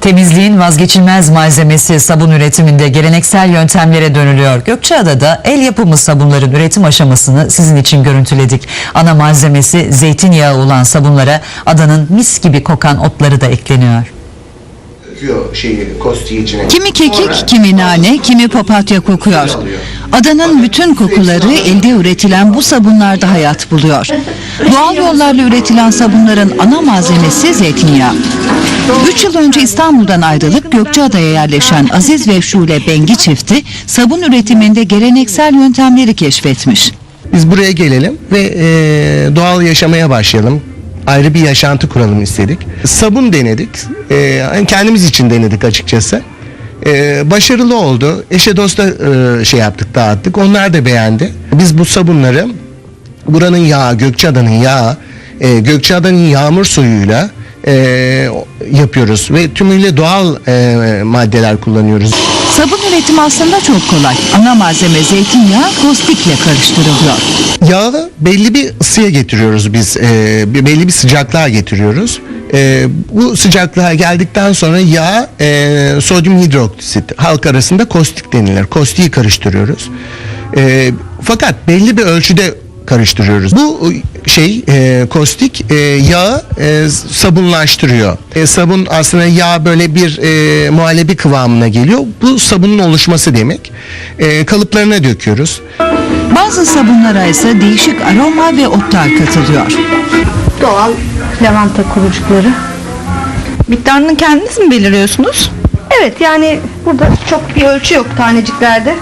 Temizliğin vazgeçilmez malzemesi sabun üretiminde geleneksel yöntemlere dönülüyor. Gökçeada'da el yapımı sabunların üretim aşamasını sizin için görüntüledik. Ana malzemesi zeytinyağı olan sabunlara adanın mis gibi kokan otları da ekleniyor. İçine. Kimi kekik, kimi nane, kimi papatya kokuyor. Adanın bütün kokuları elde üretilen bu sabunlarda hayat buluyor. Doğal yollarla üretilen sabunların ana malzemesi zeytinyağı. 3 yıl önce İstanbul'dan ayrılıp Gökçeada'ya yerleşen Aziz ve Şule Bengi çifti sabun üretiminde geleneksel yöntemleri keşfetmiş. Biz buraya gelelim ve e, doğal yaşamaya başlayalım. Ayrı bir yaşantı kuralım istedik. Sabun denedik. E, kendimiz için denedik açıkçası. E, başarılı oldu. Eşe dosta e, şey yaptık, dağıttık. Onlar da beğendi. Biz bu sabunları buranın yağı, Gökçeada'nın yağı, e, Gökçeada'nın yağmur suyuyla e, yapıyoruz ve tümüyle doğal e, maddeler kullanıyoruz. Sabun üretimi aslında çok kolay. Ana malzeme zeytinyağı kostikle karıştırılıyor. Yağı belli bir ısıya getiriyoruz biz. e, belli bir sıcaklığa getiriyoruz. E, bu sıcaklığa geldikten sonra yağ e, sodyum hidroksit halk arasında kostik denilir. Kostiği karıştırıyoruz. E, fakat belli bir ölçüde karıştırıyoruz. Bu şey e, kostik e, yağı e, sabunlaştırıyor. E, sabun aslında yağ böyle bir e, muhallebi kıvamına geliyor. Bu sabunun oluşması demek. E, kalıplarına döküyoruz. Bazı sabunlara ise değişik aroma ve otlar katılıyor. doğal lavanta kurucukları. Miktarını kendiniz mi belirliyorsunuz? Evet yani burada çok bir ölçü yok taneciklerde.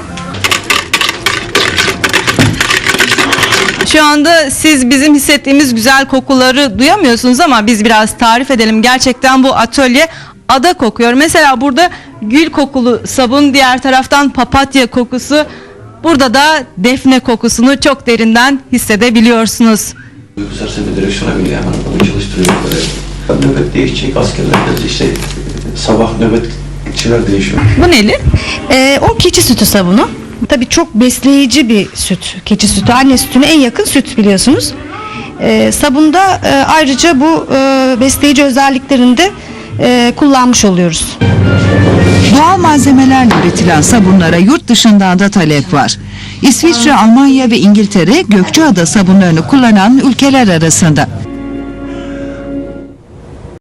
Şu anda siz bizim hissettiğimiz güzel kokuları duyamıyorsunuz ama biz biraz tarif edelim. Gerçekten bu atölye ada kokuyor. Mesela burada gül kokulu sabun, diğer taraftan papatya kokusu. Burada da defne kokusunu çok derinden hissedebiliyorsunuz. Duygusal sebeplere düşünebiliyor hemen onu çalıştırıyor böyle. Nöbet değişecek askerlerde işte sabah nöbetçiler değişiyor. Bu neli? Ee, o keçi sütü sabunu. Tabii çok besleyici bir süt. Keçi sütü anne sütüne en yakın süt biliyorsunuz. Ee, sabunda e, ayrıca bu e, besleyici özelliklerini de e, kullanmış oluyoruz. Doğal malzemelerle üretilen sabunlara yurt dışından da talep var. İsviçre, Almanya ve İngiltere Gökçeada sabunlarını kullanan ülkeler arasında.